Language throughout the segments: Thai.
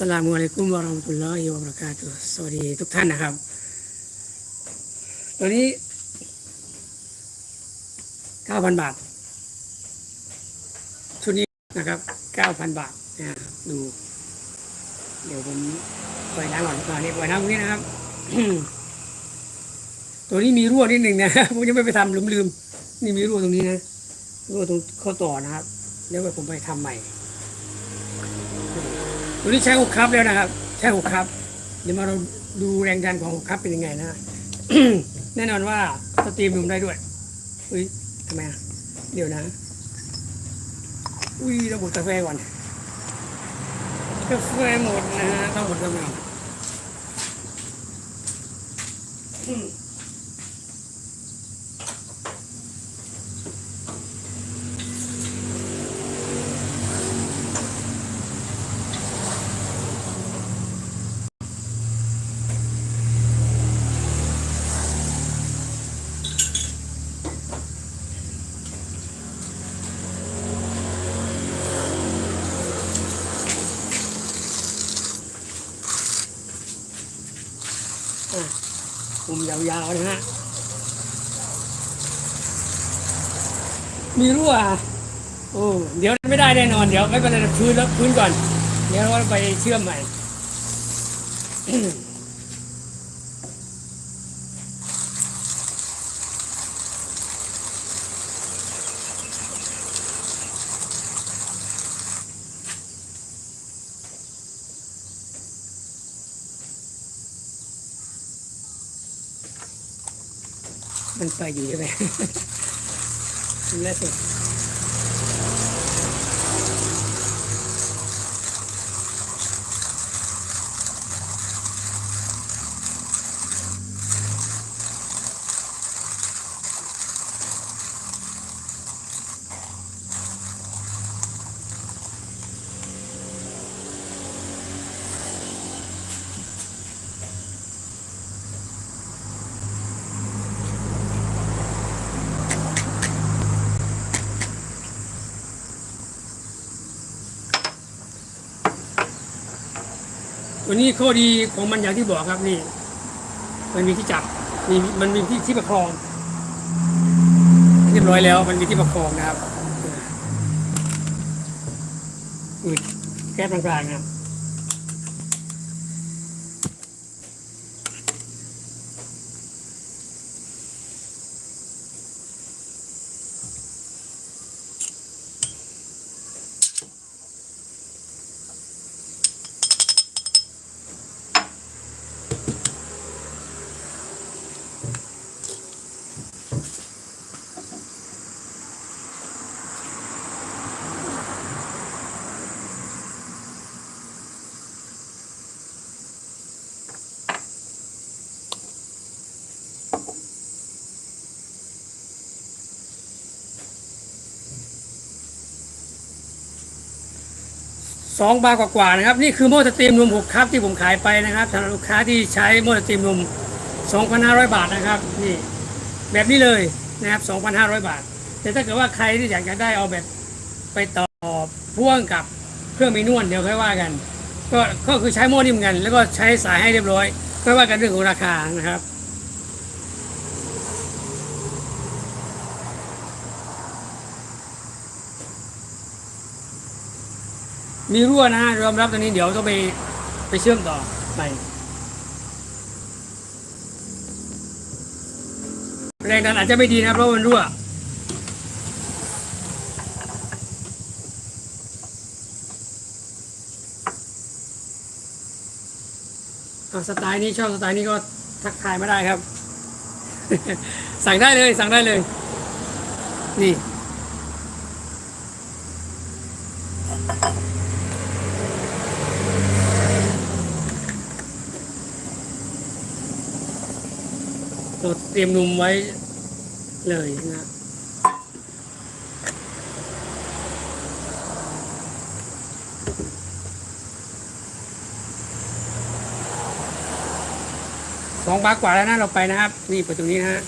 สลามุอะลัยกุมวะราะห์มะตุลลอฮิวะบะเราะกาตุฮ์สวัสดีทุกท่านนะครับตัวนี้ 9,000 บาท ชุดนี้นะครับ 9,000 บาทนะดู เดี๋ยวผมปล่อยน้ำก่อนตอนนี้ปล่อยน้ำตรงนี้นะครับ ตัวนี้มีรั่วนิดหนึ่งนะผมยังไม่ไปทำลืมๆ นี่มีรั่วตรงนี้นะรั่วตรงข้อต่อนะครับเดี๋ยวผมไปทำใหม่ ตัวนี้ใช้หกครับแล้วนะครับ ใช้หกครับ เดี๋ยวมาเราดูแรงดันของหกครับเป็นยังไงนะ แน่นอนว่าสตรีมดุมได้ด้วยอุ้ยทำไมอะเดี๋ยวนะ อุ้ยต้องหมดกาแฟก่อนกาแฟหมดนะฮะต้องหมดกาแฟก่อนอืมอะคุม ยาวๆนะฮะ มีรั่วอะโอ้เดี๋ยวไม่ได้แน่นอน เดี๋ยวไม่เป็นไรพื้นแล้วพื้นก่อน เดี๋ยวเราไปเชื่อมใหม่ มันไปอยู่ยังไหมแล้วสิ ตัวนี้ข้อดีของมันอย่างที่บอกครับนี่ มันมีที่จับมีมันมีที่ที่ประคองเรียบร้อยแล้วมันมีที่ประคองนะครับอืดแก๊สกลางๆนะครับ สองบาทกว่าๆนะครับ นี่คือโม่สตรีมนมหกครับที่ผมขายไปนะครับสำหรับลูกค้าที่ใช้โม่สตรีมนม2,500 บาทนะครับนี่แบบนี้เลยนะครับ 2,500 บาท แต่ถ้าเกิดว่าใครที่อยากจะได้เอาแบบไปต่อพ่วงกับเครื่องมีนวดเดี๋ยวค่อยว่ากัน ก็ก็คือใช้โม่นี่เหมือนกันแล้วก็ใช้สายให้เรียบร้อยค่อยว่ากันเรื่องของราคานะครับ มีรั่วนะยอมรับตรงนี้เดี๋ยวต้องไปไปเชื่อมต่อใหม่แรงดันอาจจะไม่ดีนะเพราะมันรั่วสไตล์นี้ชอบสไตล์นี้ก็ทักทายไมาได้ครับ สั่งได้เลยสั่งได้เลย นี่ เราเตรียมนมไว้เลยนะสองบาทกว่าแล้วนะเราไปนะครับ นี่ประตูนี้นะฮะ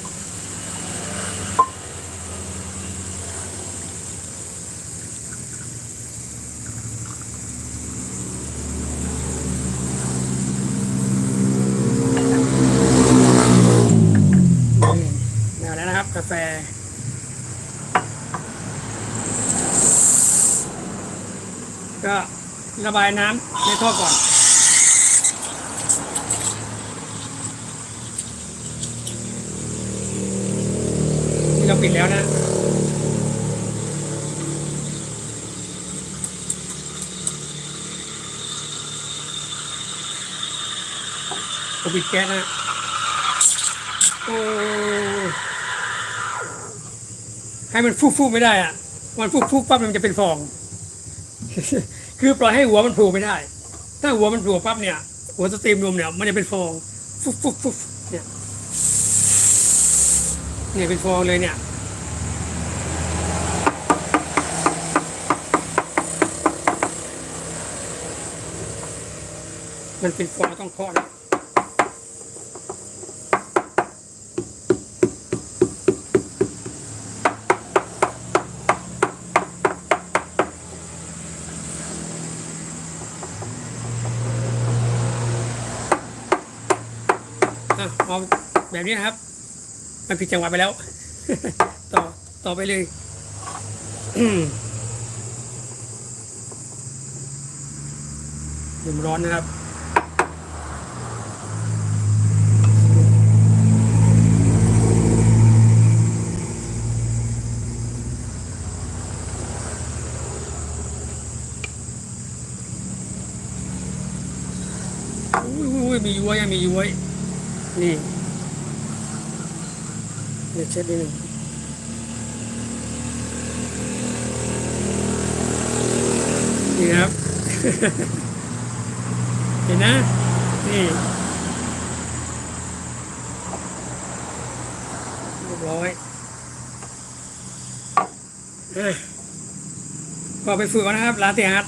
าแฟ ก็ระบายน้ำในท่อก่อน นี่เราปิดแล้วนะ ผมปิดแก๊สนะโอ้ ให้มันฟูๆไม่ได้อะมันฟูๆปั๊บมันจะเป็นฟอง คือปล่อยให้หัวมันผล่ไม่ได้ ถ้าหัวมันผล่ปั๊บเนี่ย หัวสตรีมนมเนี่ยมันจะเป็นฟองฟุบฟุบฟุบเนี่ยเนี่ยเป็นฟองเลยเนี่ยมันเป็นฟองต้องเคาะแล้ว อะเอาแบบนี้นะครับ มันผิดจังหวะไปแล้ว ต่อต่อไปเลยอืมเดี๋ยวมันร้อนนะครับอุ้ยอุ้ยมีย้วยอะมีย้วย นี่เดี๋ยวเช็ดนิดนึงนี่ครับ เห็นนะ นี่เรียบร้อยอะก็ไปฝึกก่อนนะครับลาเตียฮัท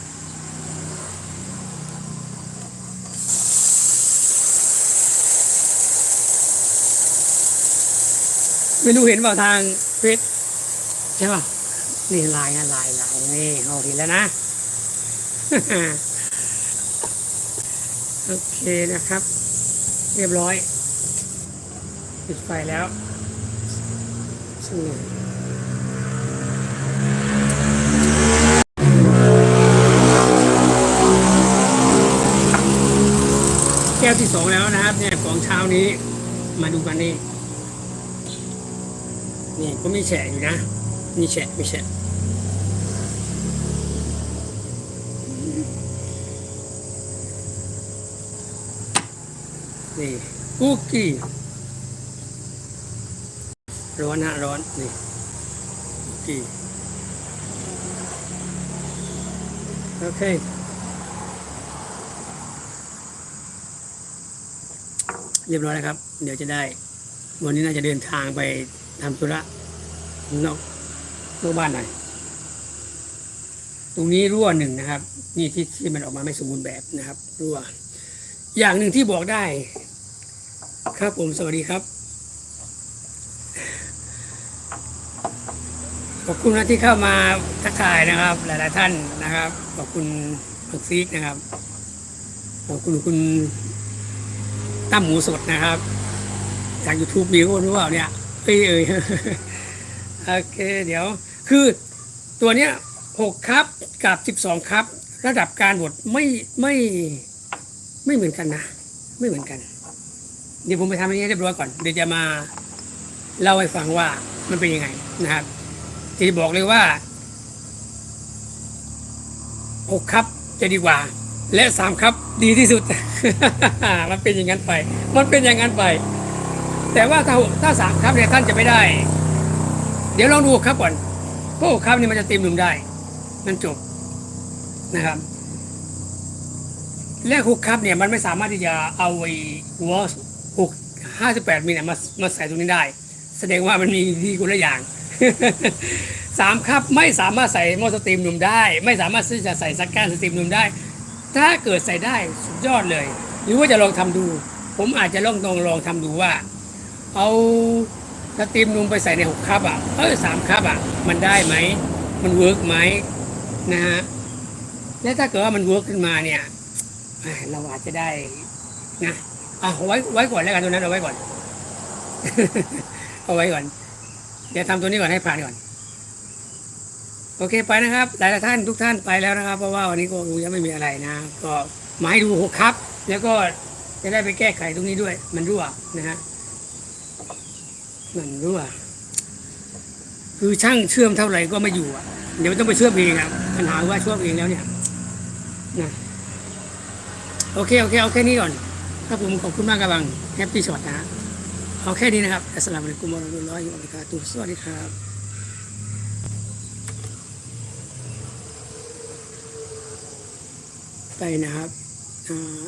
ไม่รู้เห็นเปล่าทางเฟซใช่ป่ะนี่ลายนะลายลายนี่เอาเห็นแล้วนะ โอเคนะครับ เรียบร้อยปิดไฟแล้วซึ่งแก้วที่สองแล้วนะครับ เนี่ยของเช้านี้มาดูกันนี่ ก็มีแฉะอยู่นะ มีแฉะมีแฉะนี่คุกกี้ร้อนฮะร้อนนี่คุกกี้โอเคเรียบร้อยแล้วครับ เดี๋ยวจะได้ วันนี้น่าจะเดินทางไปทำธุระ นอกนอกบ้านหน่อยตรงนี้รั่วหนึ่งนะครับ นี่ที่ที่มันออกมาไม่สมบูรณ์แบบนะครับ รั่ว อย่างหนึ่งที่บอกได้ ครับผมสวัสดีครับขอบคุณนะที่เข้ามาทักทายนะครับ หลาย ๆ ท่านนะครับ ขอบคุณคุณซีกนะครับ ขอบคุณคุณตั้มหมูสดนะครับ จาก YouTube มีคนรู้เปล่าเนี่ยเอ้ยเอ้ย โอเคเดี๋ยวคือตัวเนี้ยหกครับกับสิบสองครับ ระดับการบดไม่ไม่ไม่เหมือนกันนะ ไม่เหมือนกัน เดี๋ยวผมไปทำอันนี้เรียบร้อยก่อนเดี๋ยวจะมาเล่าให้ฟังว่ามันเป็นยังไงนะครับที่บอกเลยว่าหกครับจะดีกว่า และสามครับดีที่สุด มันเป็นอย่างนั้นไป มันเป็นอย่างนั้นไป แต่ว่าถ้าถ้าสามครับเนี่ยท่านจะไม่ได้ เดี๋ยวลองดูครับก่อนเพราะหกครับนี่มันจะเต็มหนุ่มได้นั่นจบนะครับ และหกครับเนี่ยมันไม่สามารถที่จะเอาไอ้หัวหกห้าสิบแปดมิลเนี่ยมามาใส่ตรงนี้ได้ แสดงว่ามันมีดีคนละอย่างสามครับไม่สามารถใส่มอสตรีมหนุ่มได้ ไม่สามารถที่จะใส่สักการสตรีมหนุ่มได้ ถ้าเกิดใส่ได้สุดยอดเลย หรือว่าจะลองทำดู ผมอาจจะลองลองลองทำดูว่า เอา สตรีมนุ่มไปใส่ในหกคัพอะเออสามคัพอะ มันได้ไหม มันเวิร์กไหมนะฮะและถ้าเกิดว่ามันเวิร์กขึ้นมาเนี่ยเราอาจจะได้นะอะเอาไว้ไว้ก่อนแล้วกันตัวนั้นเอาไว้ก่อนเอาไว้ก่อน เดี๋ยวทำตัวนี้ก่อนให้ผ่านก่อน โอเคไปนะครับ หลายๆท่านทุกท่านไปแล้วนะครับ เพราะว่าวันนี้ก็คงไม่มีอะไรนะ ก็มาให้ดูหกครับ แล้วก็จะได้ไปแก้ไขตรงนี้ด้วย มันรั่วนะฮะ มันรั่วคือช่างเชื่อมเท่าไหร่ก็ไม่อยู่อะเดี๋ยวต้องไปเชื่อมเองครับปัญหาว่าเชื่อมเองแล้วเนี่ยนะโอเคโอเคเอาแค่นี้ก่อนครับผมขอบคุณมากครับบังแฮปปี้ช็อตนะฮะเอาแค่นี้นะครับอัสสลามุอะลัยกุมวะเราะตุลลอฮิวะบะเราะกาตุฮ์สวัสดีครับไปนะครับอ่า